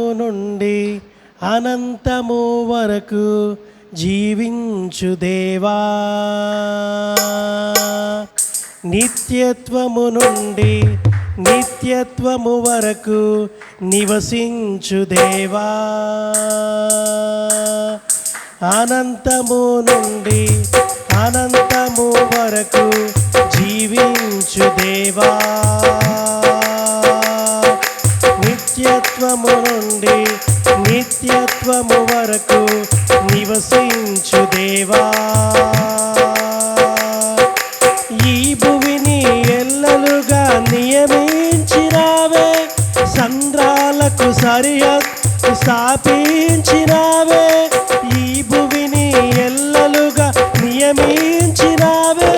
నుండి అనంతము వరకు జీవించు దేవా. నిత్యత్వము నుండి నిత్యత్వము వరకు నివసించు దేవా. అనంతము నుండి నిత్యత్వము వరకు నివసించు దేవా. ఈ భువిని ఎల్లలుగా నియమించినావే. సంద్రాలకు సరిహద్ స్థాపించినావే. ఈ భువిని ఎల్లలుగా నియమించినావే.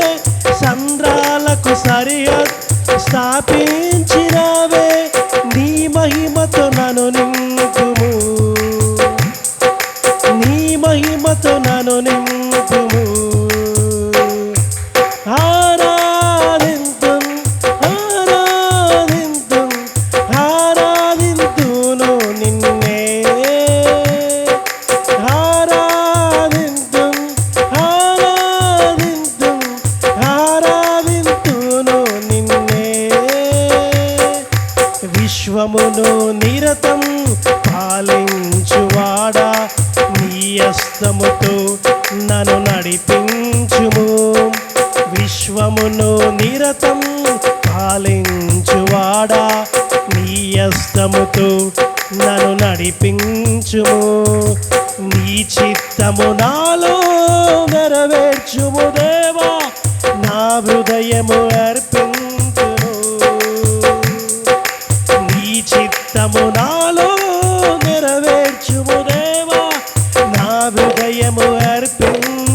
సంద్రాలకు సరిహద్ స్థాపించినావే నన్ను నింపుము ఆరాధింతుం ఆరాధింతుం ఆరాధింతును నిన్నే. ఆరాధింతుం ఆరాధింతుం ఆరాధింతును నిన్నే. విశ్వమును నిరతం పాలించువాడా? అస్తముతో నన్ను నడిపించుము. విశ్వమును నిరతం పాలించువాడా. నీ అస్తముతో నన్ను నడిపించుము. నీ చిత్తము నాలో నెరవేర్చుము దేవా. నా హృదయము అర్పించు నీ చిత్తము నాలో ప్రేమ అర్పించ